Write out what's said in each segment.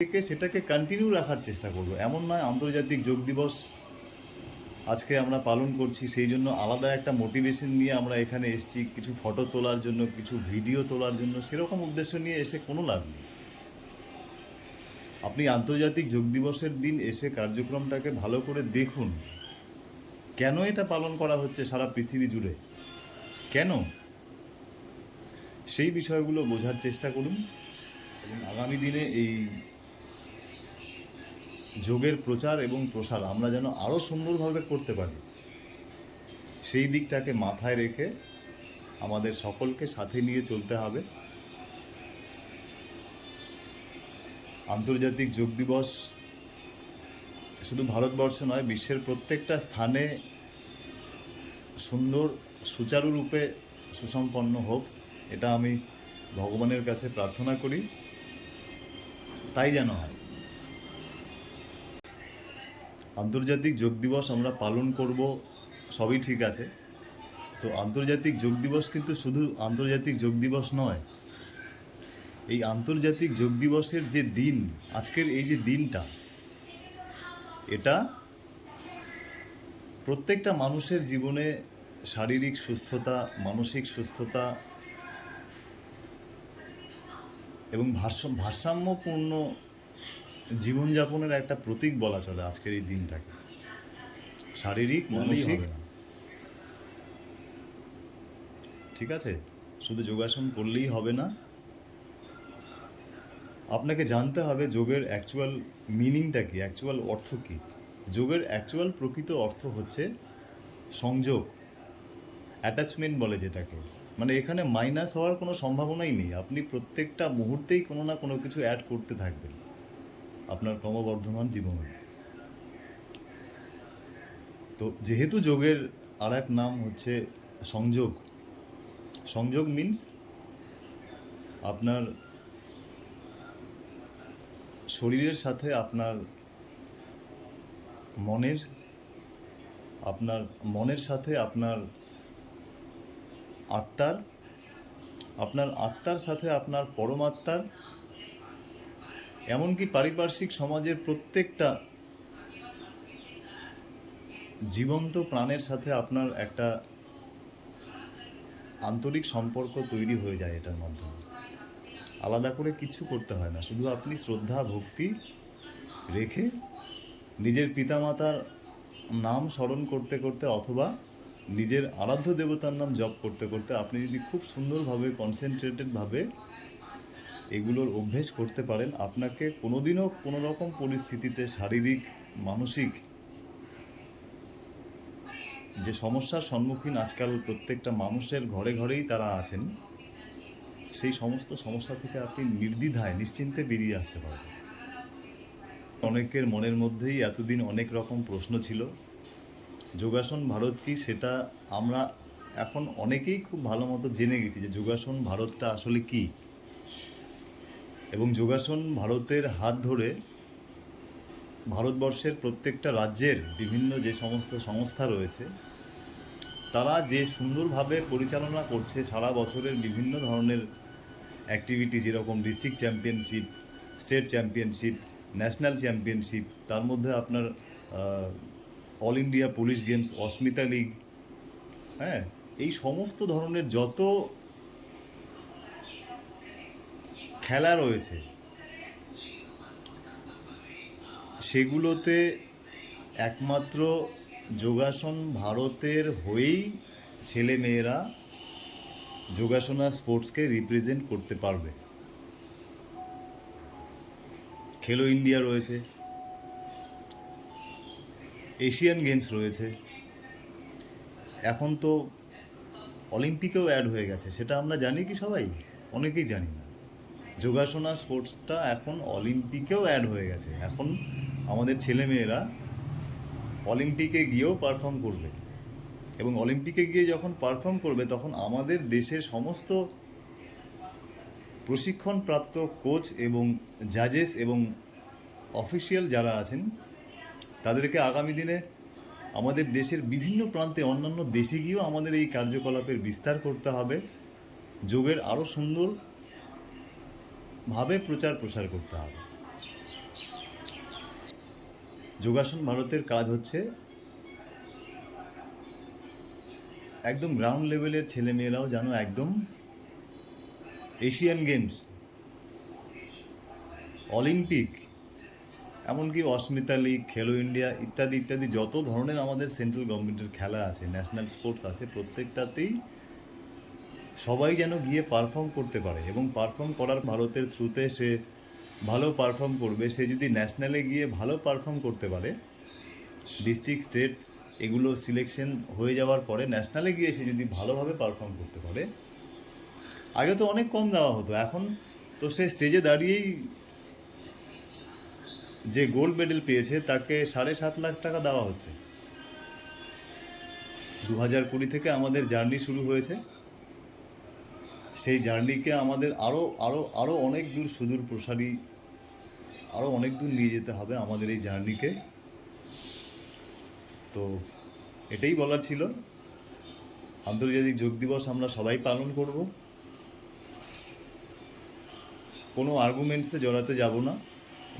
থেকে সেটাকে কন্টিনিউ রাখার চেষ্টা করব। এমন নয় আন্তর্জাতিক যোগ দিবস আজকে আমরা পালন করছি, সেই জন্য আলাদা একটা মোটিভেশন নিয়ে আমরা এখানে এসেছি, কিছু ফটো তোলার জন্য, কিছু ভিডিও তোলার জন্য, সেরকম উদ্দেশ্য নিয়ে এসে কোনো লাভ নেই। আপনি আন্তর্জাতিক যোগ দিবসের দিন এসে কার্যক্রমটাকে ভালো করে দেখুন, কেন এটা পালন করা হচ্ছে সারা পৃথিবী জুড়ে? কেন? সেই বিষয়গুলো বোঝার চেষ্টা করুন এবং আগামী দিনে এই যোগের প্রচার এবং প্রসার আমরা যেন আরও সুন্দরভাবে করতে পারি। সেই দিকটাকে মাথায় রেখে আমাদের সকলকে সাথে নিয়ে চলতে হবে। আন্তর্জাতিক যোগ দিবস শুধু ভারতবর্ষ নয়, বিশ্বের প্রত্যেকটা স্থানে সুন্দর সুচারুরূপে সুসম্পন্ন হোক, এটা আমি ভগবানের কাছে প্রার্থনা করি। তাই যেন হয়। আন্তর্জাতিক যোগ দিবস আমরা পালন করব, সবই ঠিক আছে। তো আন্তর্জাতিক যোগ দিবস কিন্তু শুধু আন্তর্জাতিক যোগ দিবস নয়, এই আন্তর্জাতিক যোগ দিবসের যে দিন, আজকের এই যে দিনটা, এটা প্রত্যেকটা মানুষের জীবনে শারীরিক সুস্থতা, মানসিক সুস্থতা এবং ভারসাম্য ভারসাম্যপূর্ণ জীবনযাপনের একটা প্রতীক বলা চলে আজকের এই দিনটাকে। শারীরিক মানসিক। ঠিক আছে? শুধু যোগাসন করলেই হবে না। আপনাকে জানতে হবে যোগের অ্যাকচুয়াল মিনিংটা কি অ্যাকচুয়াল অর্থ কি। যোগের অ্যাকচুয়াল প্রকৃত অর্থ হচ্ছে সংযোগ অ্যাটাচমেন্ট বলে যেটাকে। মানে এখানে মাইনাস হওয়ার কোনো সম্ভাবনাই নেই। আপনি প্রত্যেকটা মুহূর্তেই কোনো না কোনো কিছু অ্যাড করতে থাকবেন। আপনার ক্রমবর্ধমান জীবনে। তো যেহেতু যোগের আর এক নাম হচ্ছে সংযোগ সংযোগ মিন্স আপনার শরীরের সাথে আপনার মনের আপনার মনের সাথে আপনার আত্মার আপনার আত্মার সাথে আপনার পরমাত্মার এমনকি পারিপার্শ্বিক সমাজের প্রত্যেকটা জীবন্ত প্রাণের সাথে আপনার একটা আন্তরিক সম্পর্ক তৈরি হয়ে যায় এটার মাধ্যমে। আলাদা করে কিছু করতে হয় না। শুধু আপনি শ্রদ্ধা, ভক্তি রেখে নিজের পিতামাতার নাম স্মরণ করতে করতে অথবা নিজের আরাধ্য দেবতার নাম জপ করতে করতে আপনি যদি খুব সুন্দরভাবে কনসেন্ট্রেটেডভাবে এগুলোর অভ্যেস করতে পারেন। আপনাকে কোনোদিনও কোনো রকম পরিস্থিতিতে শারীরিক, মানসিক যে সমস্যার সম্মুখীন আজকাল প্রত্যেকটা মানুষের ঘরে ঘরেই তারা আছেন, সেই সমস্ত সমস্যা থেকে আপনি নির্দ্বিধায়, নিশ্চিন্তে বেরিয়ে আসতে পারবেন। অনেকের মনের মধ্যেই এতদিন অনেক রকম প্রশ্ন ছিল, যোগাসন ভারত কি? সেটা আমরা এখন অনেকেই খুব ভালো মতো জেনে গেছি যে যোগাসন ভারতটা আসলে কি? এবং যোগাসন ভারতের হাত ধরে ভারতবর্ষের প্রত্যেকটা রাজ্যের বিভিন্ন যে সমস্ত সংস্থা রয়েছে, তারা যে সুন্দরভাবে পরিচালনা করছে সারা বছরের বিভিন্ন ধরনের অ্যাক্টিভিটি যেরকম district championship state championship national championship তার মধ্যে আপনার all India police games Asmita league হ্যাঁ এই সমস্ত ধরনের যত খেলা রয়েছে, সেগুলোতে একমাত্র যোগাসন ভারতের হয়েই ছেলে মেয়েরা যোগাসনা স্পোর্টসকে রিপ্রেজেন্ট করতে পারবে। খেলো ইন্ডিয়া রয়েছে, এশিয়ান গেমস রয়েছে, এখন তো অলিম্পিকেও অ্যাড হয়ে গেছে, সেটা আমরা জানি কি সবাই? অনেকেই জানি না। যোগাসনা স্পোর্টসটা এখন অলিম্পিকেও অ্যাড হয়ে গেছে। এখন আমাদের ছেলেমেয়েরা অলিম্পিকে গিয়েও পারফর্ম করবে। এবং অলিম্পিকে গিয়ে যখন পারফর্ম করবে, তখন আমাদের দেশের সমস্ত প্রশিক্ষণপ্রাপ্ত কোচ এবং জাজেস এবং অফিসিয়াল যারা আছেন, তাদেরকে আগামী দিনে আমাদের দেশের বিভিন্ন প্রান্তে অন্যান্য দেশে গিয়েও আমাদের এই কার্যকলাপের বিস্তার করতে হবে। যোগের আরও সুন্দর ভাবে প্রচার প্রসার করতে হবে। যোগাসন ভারতের কাজ হচ্ছে একদম গ্রাউন্ড লেভেলের ছেলেমেয়েরাও যেন একদম এশিয়ান গেমস অলিম্পিক এমনকি অস্মিতা লিগ খেলো ইন্ডিয়া ইত্যাদি ইত্যাদি যত ধরনের আমাদের সেন্ট্রাল গভর্নমেন্টের খেলা আছে ন্যাশনাল স্পোর্টস আছে, প্রত্যেকটাতেই সবাই যেন গিয়ে পারফর্ম করতে পারে এবং পারফর্ম করার ভারতের থ্রুতে সে ভালো পারফর্ম করবে। সে যদি ন্যাশনালে গিয়ে ভালো পারফর্ম করতে পারে ডিস্ট্রিক্ট স্টেট এগুলো সিলেকশন হয়ে যাওয়ার পরে ন্যাশনালে গিয়ে সে যদি ভালোভাবে পারফর্ম করতে পারে, আগে তো অনেক কম দেওয়া হতো, এখন তো সে স্টেজে দাঁড়িয়েই যে গোল্ড মেডেল পেয়েছে তাকে সাড়ে সাত লাখ টাকা দেওয়া হচ্ছে। দু হাজার কুড়ি থেকে আমাদের জার্নি শুরু হয়েছে। সেই জার্নিকে আমাদের আরও আরও আরও অনেক দূর সুদূর প্রসারী আরও অনেক দূর নিয়ে যেতে হবে আমাদের এই জার্নিকে। তো এটাই বলার ছিল। আন্তর্জাতিক যোগ দিবস আমরা সবাই পালন করব। কোনো আর্গুমেন্টসে জড়াতে যাব না।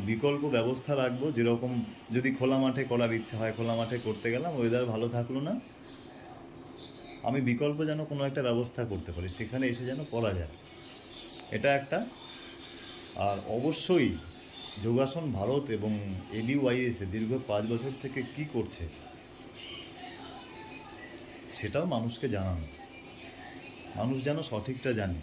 বিকল্প ব্যবস্থা রাখব। যেরকম যদি খোলা মাঠে করার ইচ্ছা হয়, খোলা মাঠে করতে গেলাম ওয়েদার ভালো থাকল না। আমি বিকল্প যেন কোনো একটা ব্যবস্থা করতে পারি, সেখানে এসে যেন করা যায়। এটা একটা। আর অবশ্যই যোগাসন ভারত এবং এডিওয়াইএসে দীর্ঘ পাঁচ বছর থেকে কি করছে, সেটাও মানুষকে জানানো। মানুষ যেন সঠিকটা জানে।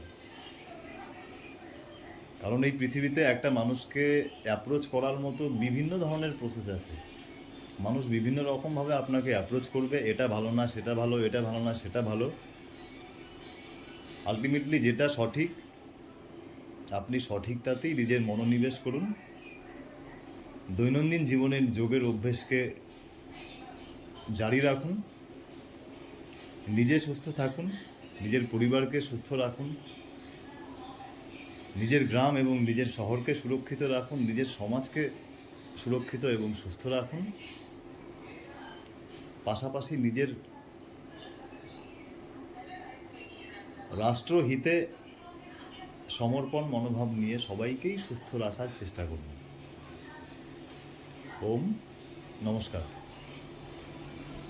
কারণ এই পৃথিবীতে একটা মানুষকে অ্যাপ্রোচ করার মতো বিভিন্ন ধরনের প্রসেস আছে। মানুষ বিভিন্ন রকমভাবে আপনাকে অ্যাপ্রোচ করবে, এটা ভালো না, সেটা ভালো, এটা ভালো না, সেটা ভালো। আলটিমেটলি যেটা সঠিক, আপনি সঠিকটাতেই নিজের মনোনিবেশ করুন। দৈনন্দিন জীবনের যোগের অভ্যেসকে জারি রাখুন। নিজে সুস্থ থাকুন, নিজের পরিবারকে সুস্থ রাখুন। নিজের গ্রাম এবং নিজের শহরকে সুরক্ষিত রাখুন, নিজের সমাজকে সুরক্ষিত এবং সুস্থ রাখুন। পাশাপাশি নিজের রাষ্ট্রহিতে সমর্পণ মনোভাব নিয়ে সবাইকেই সুস্থ রাখার চেষ্টা করুন। ওম, নমস্কার।